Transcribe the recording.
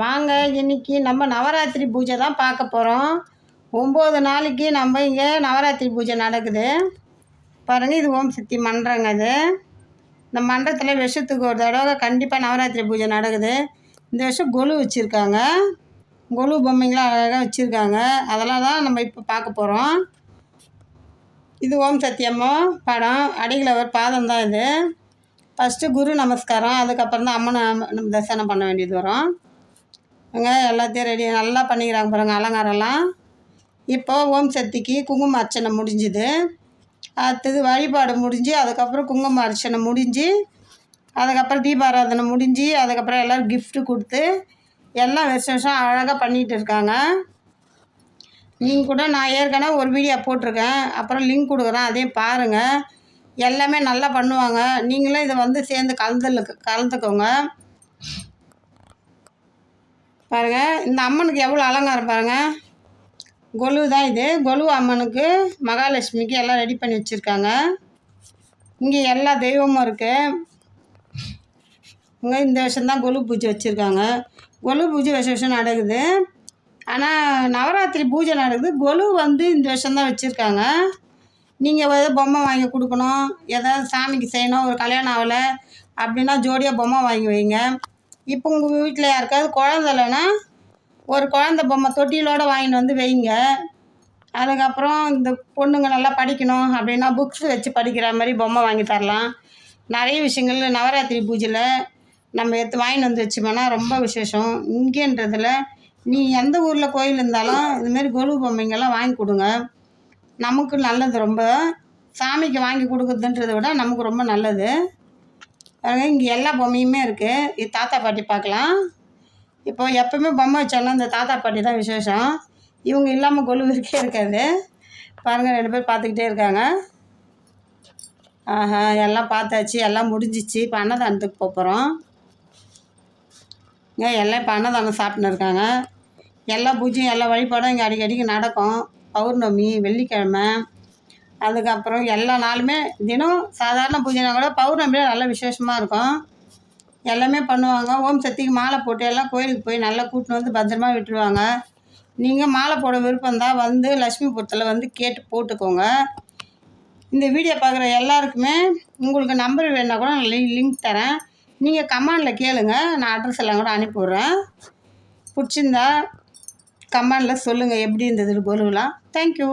வாங்க இன்னைக்கு நம்ம நவராத்திரி பூஜை தான் பார்க்க போகிறோம் ஒம்பது நாளைக்கு நம்ம இங்கே நவராத்திரி பூஜை நடக்குது. பாருங்கள் இது ஓம் சக்தி மன்றங்க அது இந்த மன்றத்தில் வருஷத்துக்கு ஒரு தடவை கண்டிப்பாக நவராத்திரி பூஜை நடக்குது. இந்த வருஷம் கொலு வச்சுருக்காங்க. கொலு பொம்மைங்களாம் அழகாக வச்சுருக்காங்க. அதெல்லாம் தான் நம்ம இப்போ பார்க்க போகிறோம் இது ஓம் சத்தியம்மோ படம். அடியில் ஒரு பாதம் தான் இது. ஃபஸ்ட்டு குரு நமஸ்காரம் அதுக்கப்புறம் தான் அம்மனை நம்ம தரிசனம் பண்ண வேண்டியது வரும். அங்கே எல்லாத்தையும் ரெடி நல்லா பண்ணிக்கிறாங்க பாருங்கள் அலங்காரம்லாம். இப்போ ஓம் சக்திக்கு குங்கும அர்ச்சனை முடிஞ்சுது. அடுத்தது வழிபாடு முடிஞ்சு அதுக்கப்புறம் குங்கும அர்ச்சனை முடிஞ்சு அதுக்கப்புறம் தீபாராதனை முடிஞ்சு அதுக்கப்புறம் எல்லோரும் கிஃப்ட்டு கொடுத்து எல்லாம் வருஷம் வருஷம் அழகாக பண்ணிகிட்டு இருக்காங்க. நீங்கள் கூட நான் ஏற்கனவே ஒரு வீடியோ போட்டிருக்கேன். அப்புறம் லிங்க் கொடுக்குறேன் அதையும் பாருங்கள் எல்லாமே நல்லா பண்ணுவாங்க. நீங்களும் இதை வந்து சேர்ந்து கலந்து கலந்துக்கோங்க. பாருங்கள் இந்த அம்மனுக்கு எவ்வளோ அலங்காரம் பாருங்கள் கொலு தான் இது. கொலு அம்மனுக்கு மகாலட்சுமிக்கு எல்லாம் ரெடி பண்ணி வச்சுருக்காங்க. இங்கே எல்லா தெய்வமும் இருக்குது இங்கே இந்த வருஷம்தான் கொலு பூஜை வச்சுருக்காங்க. கொலு பூஜை வருஷம் வருஷம் நடக்குது. ஆனால் நவராத்திரி பூஜை நடக்குது. கொலு வந்து இந்த வருஷம்தான் வச்சுருக்காங்க. நீங்கள் ஏதோ பொம்மை வாங்கி கொடுக்கணும் ஏதாவது சாமிக்கு செய்யணும் ஒரு கல்யாணம் ஆகலை அப்படின்னா ஜோடியாக பொம்மை வாங்கி வைங்க. இப்போ உங்கள் வீட்டில் யாருக்காவது குழந்த இல்லைன்னா ஒரு குழந்த பொம்மை தொட்டிலோடு வாங்கிட்டு வந்து வைங்க. அதுக்கப்புறம் இந்த பொண்ணுங்க நல்லா படிக்கணும் அப்படின்னா புக்ஸ் வச்சு படிக்கிற மாதிரி பொம்மை வாங்கி தரலாம். நிறைய விஷயங்கள் நவராத்திரி பூஜையில் நம்ம எடுத்து வாங்கிட்டு வந்து வச்சுப்போம்னா ரொம்ப விசேஷம். இங்கேன்றதில் நீ எந்த ஊரில் கோயில் இருந்தாலும் இதுமாரி கொலு பொம்மைங்கெல்லாம் வாங்கி கொடுங்க. நமக்கு நல்லது ரொம்ப. சாமிக்கு வாங்கி கொடுக்குறதுன்றதை விட நமக்கு ரொம்ப நல்லது. அதனால் இங்கே எல்லா பொம்மையுமே இருக்குது தாத்தா பாட்டி பார்க்கலாம். இப்போ எப்போவுமே பொம்மை வச்சாலும் இந்த தாத்தா பாட்டி தான் விசேஷம். இவங்க இல்லாமல் கொலு இருக்கே இருக்காது. பாருங்கள் ரெண்டு பேர் பார்த்துக்கிட்டே இருக்காங்க. ஆஹா எல்லாம் பார்த்தாச்சு எல்லாம் முடிஞ்சிச்சு. இப்போ அன்னதானத்துக்கு போகிறோம் இங்கே எல்லாம் இப்போ அன்னதானம் சாப்பிட்னு இருக்காங்க. எல்லா பூஜையும் எல்லா வழிபாடும் இங்கே அடிக்கடிக்கு நடக்கும். பௌர்ணமி வெள்ளிக்கிழமை அதுக்கப்புறம் எல்லா நாளுமே தினம் சாதாரண பூஜைனா கூட பௌர்ணமியில் நல்ல விசேஷமாக இருக்கும். எல்லாமே பண்ணுவாங்க. ஓம் சக்திக்கு மாலை போட்டு எல்லாம் கோயிலுக்கு போய் நல்லா கூட்டின்னு வந்து பத்திரமா விட்டுருவாங்க. நீங்கள் மாலை போட விருப்பம் தான் வந்து லட்சுமிபுரத்தில் வந்து கேட்டு போட்டுக்கோங்க. இந்த வீடியோ பார்க்குற எல்லாருக்குமே உங்களுக்கு நம்பர் வேணால் கூட நான் லிங்க் லிங்க் தரேன். நீங்கள் கமெண்டில் கேளுங்க. நான் அட்ரஸ் எல்லாம் கூட அனுப்பி விட்றேன். பிடிச்சிருந்தா கமெண்டில் சொல்லுங்கள் எப்படி இருந்தது கொலுவெலாம் தேங்க்யூ